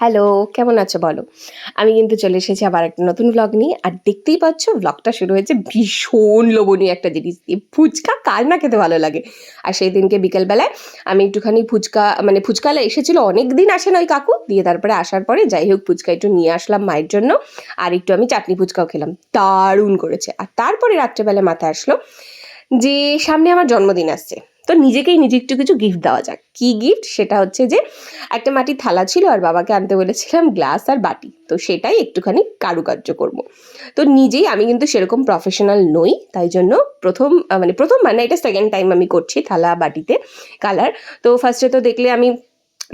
Hello কেমন আছো বলো? আমি কিন্তু চলে এসেছি আবার একটা নতুন ব্লগ নিয়ে, আর দেখতেই পাচ্ছ ব্লগটা শুরু হয়েছে ভীষণ লোভনীয় একটা জিনিস দিয়ে। ফুচকা কার না খেতে ভালো লাগে? আর সেই দিনকে বিকেলবেলায় আমি একটুখানি ফুচকা মানে ফুচকালা এসেছিল অনেক দিন আসেন ওই কাকু। দিয়ে তারপরে আসার পরে যাই হোক, ফুচকা একটু নিয়ে আসলাম মায়ের জন্য, আর একটু আমি চাটনি ফুচকাও খেলাম। দারুণ করেছে। আর তারপরে রাত্রেবেলা মাথায় আসলো যে সামনে আমার জন্মদিন আসছে। তো নিজেকেই নিজে একটু কিছু গিফট দেওয়া যাক। কি গিফট সেটা হচ্ছে যে একটা মাটির থালা ছিল আর বাবাকে আনতে বলেছিলাম গ্লাস আর বাটি। তো সেটাই একটুখানি কারুকার্য করব। তো নিজেই আমি কিন্তু সেরকম প্রফেশনাল নই, তাই জন্য প্রথম মানে প্রথম মানে এটা সেকেন্ড টাইম আমি করছি থালা, বাটিতে কালার তো ফার্স্টে তো দেখলে আমি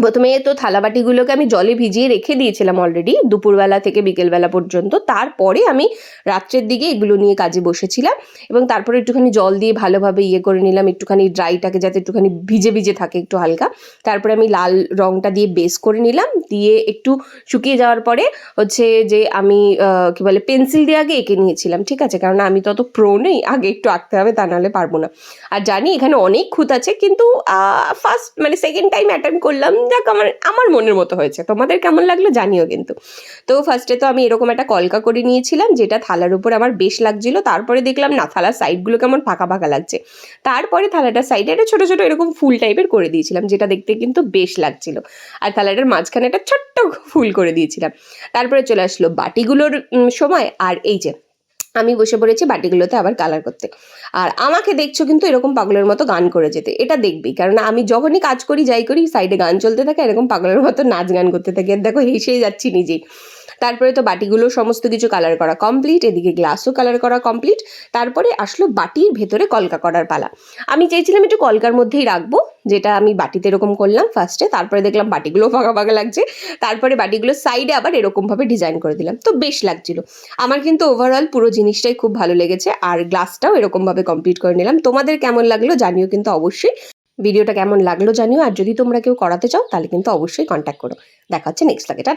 প্রথমে তো থালা বাটিগুলোকে আমি জলে ভিজিয়ে রেখে দিয়েছিলাম অলরেডি দুপুরবেলা থেকে বিকেলবেলা পর্যন্ত। তারপরে আমি রাত্রের দিকে এগুলো নিয়ে কাজে বসেছিলাম এবং তারপরে একটুখানি জল দিয়ে ভালোভাবে ইয়ে করে নিলাম, একটুখানি ড্রাইটাকে যাতে একটুখানি ভিজে ভিজে থাকে একটু হালকা। তারপরে আমি লাল রংটা দিয়ে বেস করে নিলাম, দিয়ে একটু শুকিয়ে যাওয়ার পরে হচ্ছে যে আমি কি বলে পেন্সিল দিয়ে আগে এঁকে নিয়েছিলাম, ঠিক আছে? কারণ আমি তত প্রো নেই, আগে একটু আঁকতে হবে, তা নাহলে পারব না। আর জানি এখানে অনেক খুঁত আছে, কিন্তু ফার্স্ট মানে সেকেন্ড টাইম অ্যাটেম্প করলাম যাক আমার আমার মনের মতো হয়েছে। তোমাদের কেমন লাগল জানিও কিন্তু। তো ফার্স্টে তো আমি এরকম একটা কলকা করে নিয়েছিলাম, যেটা থালার উপর আমার বেশ লাগছিল। তারপরে দেখলাম, না, থালার সাইডগুলো কেমন ফাঁকা ফাঁকা লাগছে। তারপরে থালাটার সাইডে একটা ছোটো ছোটো এরকম ফুল টাইপের করে দিয়েছিলাম, যেটা দেখতে কিন্তু বেশ লাগছিল। আর থালাটার মাঝখানে একটা ছোট্ট ফুল করে দিয়েছিলাম। তারপরে চলে আসলো বাটিগুলোর সময়। আর এই যে আমি বসে পড়েছি বাটিগুলোতে আবার কালার করতে। আর আমাকে দেখছ কিন্তু এরকম পাগলের মতো গান করে যেতে। এটা দেখবি কারণ আমি যখনই কাজ করি, যাই করি সাইডে গান চলতে থাকে, এরকম পাগলের মতো নাচ গান করতে থাকি। আর দেখো, হেসেই যাচ্ছি নিজেই। তারপরে তো বাটিগুলো সমস্ত কিছু কালার করা কমপ্লিট এদিকে গ্লাসও কালার করা কমপ্লিট তারপরে আসলো বাটির ভেতরে কলকা করার পালা। আমি চেয়েছিলাম একটু কলকার মধ্যেই রাখব যেটা আমি বাটিতে এরকম করলাম ফার্স্টে তারপরে দেখলাম বাটিগুলো ফাঁকা ফাঁকা লাগছে, তারপরে বাটিগুলো সাইডে আবার এরকমভাবে ডিজাইন করে দিলাম। তো বেশ লাগছিল। আমার কিন্তু ওভারঅল পুরো জিনিসটাই খুব ভালো লেগেছে, আর গ্লাসটাও এরকমভাবে কমপ্লিট করে নিলাম। তোমাদের কেমন লাগল জানিও কিন্তু অবশ্যই। ভিডিওটা কেমন লাগল জানিও, আর যদি তোমরা কেউ করাতে চাও, তাহলে কিন্তু অবশ্যই কন্ট্যাক্ট করো। দেখা হচ্ছে নেক্সট লাগে টাটা!